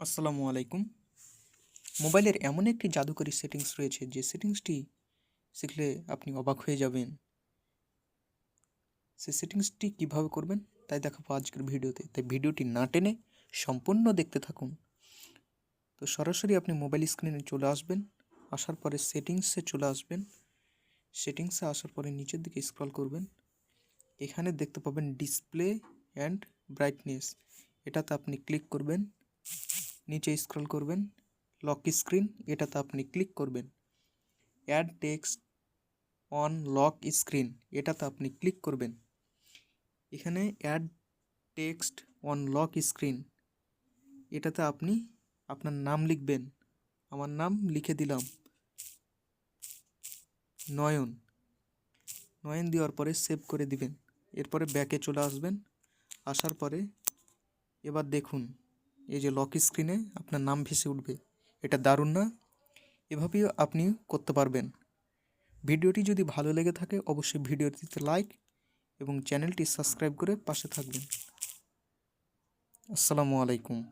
আসসালামু আলাইকুম। মোবাইলের এমন একটি জাদুকরী সেটিংস রয়েছে, যে সেটিংসটি শিখলে আপনি অবাক হয়ে যাবেন। সেই সেটিংসটি কীভাবে করবেন তাই দেখাবো আজকের ভিডিওতে। তাই ভিডিওটি না টেনে সম্পূর্ণ দেখতে থাকুন। তো সরাসরি আপনি মোবাইল স্ক্রিনে চলে আসবেন, আসার পরে সেটিংসে চলে আসবেন। সেটিংসে আসার পরে নিচের দিকে স্ক্রল করবেন। এখানে দেখতে পাবেন ডিসপ্লে অ্যান্ড ব্রাইটনেস। এটাতে আপনি ক্লিক করবেন। নিচে স্ক্রল করবেন লক স্ক্রিন এটাতে আপনি ক্লিক করবেন। Add text on lock screen এটাতে আপনি ক্লিক করবেন। এখানে add text on lock screen এটাতে আপনি আপনার নাম লিখবেন। আমার নাম লিখে দিলাম নয়ন। নয়ন দেওয়ার পরে সেভ করে দিবেন। এরপরে ব্যাকে চলে আসবেন। আসার পরে এবার দেখুন। এই যে লক স্ক্রিনে আপনার নাম ভেসে উঠবে। এটা দারুণ না? এভাবেই আপনি করতে পারবেন। ভিডিওটি যদি ভালো লেগে থাকে, অবশ্যই ভিডিওটিতে লাইক এবং চ্যানেলটি সাবস্ক্রাইব করে পাশে থাকবেন। আসসালামু আলাইকুম।